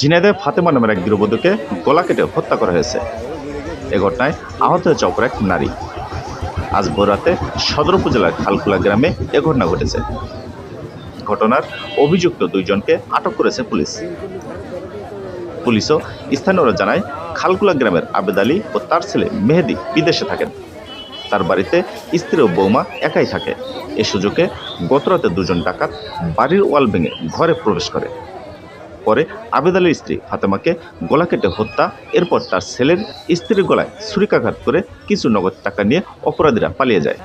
ঝিনাইদহে ফাতেমা নামের এক গৃহবধূকে গলা কেটে হত্যা করা হয়েছে। এ ঘটনায় আহত হয়েছে অপর এক নারী। আজ ভোররাতে সদর উপজেলার খালকুলা গ্রামে এ ঘটনা ঘটেছে। ঘটনার অভিযুক্ত দুইজনকে আটক করেছে পুলিশ। পুলিশও স্থানীয়রা জানায়, খালকুলা গ্রামের আবেদ আলী ও তার ছেলে মেহেদি বিদেশে থাকেন। তার বাড়িতে স্ত্রী ও বৌমা একাই থাকে। এ সুযোগে গতরাতে দুজন ডাকাত বাড়ির ওয়াল ভেঙে ঘরে প্রবেশ করে। পরে আবেদ আলীর স্ত্রী ফাতেমাকে গলা কেটে হত্যা, এরপর তার ছেলের স্ত্রীর গলায় ছুরিকাঘাত করে কিছু নগদ টাকা নিয়ে অপরাধীরা পালিয়ে যায়।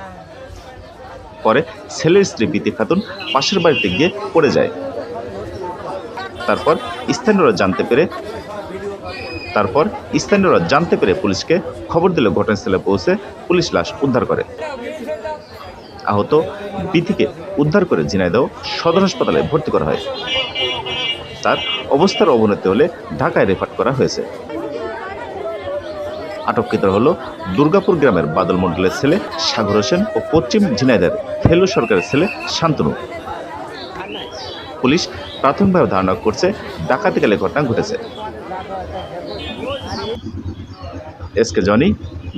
পরে ছেলের স্ত্রী বিতি খাতুন পাশের বাড়িতে গিয়ে পড়ে যায়। তারপর স্থানীয়রা জানতে পেরে তারপর স্থানীয়রা জানতে পেরে পুলিশকে খবর দিলে ঘটনাস্থলে পৌঁছে পুলিশ লাশ উদ্ধার করে। আহত বিথিকে উদ্ধার করে ঝিনাইদহ সদর হাসপাতালে ভর্তি করা হয়। তার অবস্থার অবনতি হলে ঢাকায় রেফার করা হয়েছে। আটককৃত হল দুর্গাপুর গ্রামের বাদল মণ্ডলের ছেলে সাগর হোসেন ও পশ্চিম ঝিনাইদের ফেলু সরকারের ছেলে শান্তনু। পুলিশ প্রাথমিকভাবে ধারণা করছে ডাকাতি ডাকাতিকালে ঘটনা ঘটেছে। S K Johnny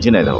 Jhenaidah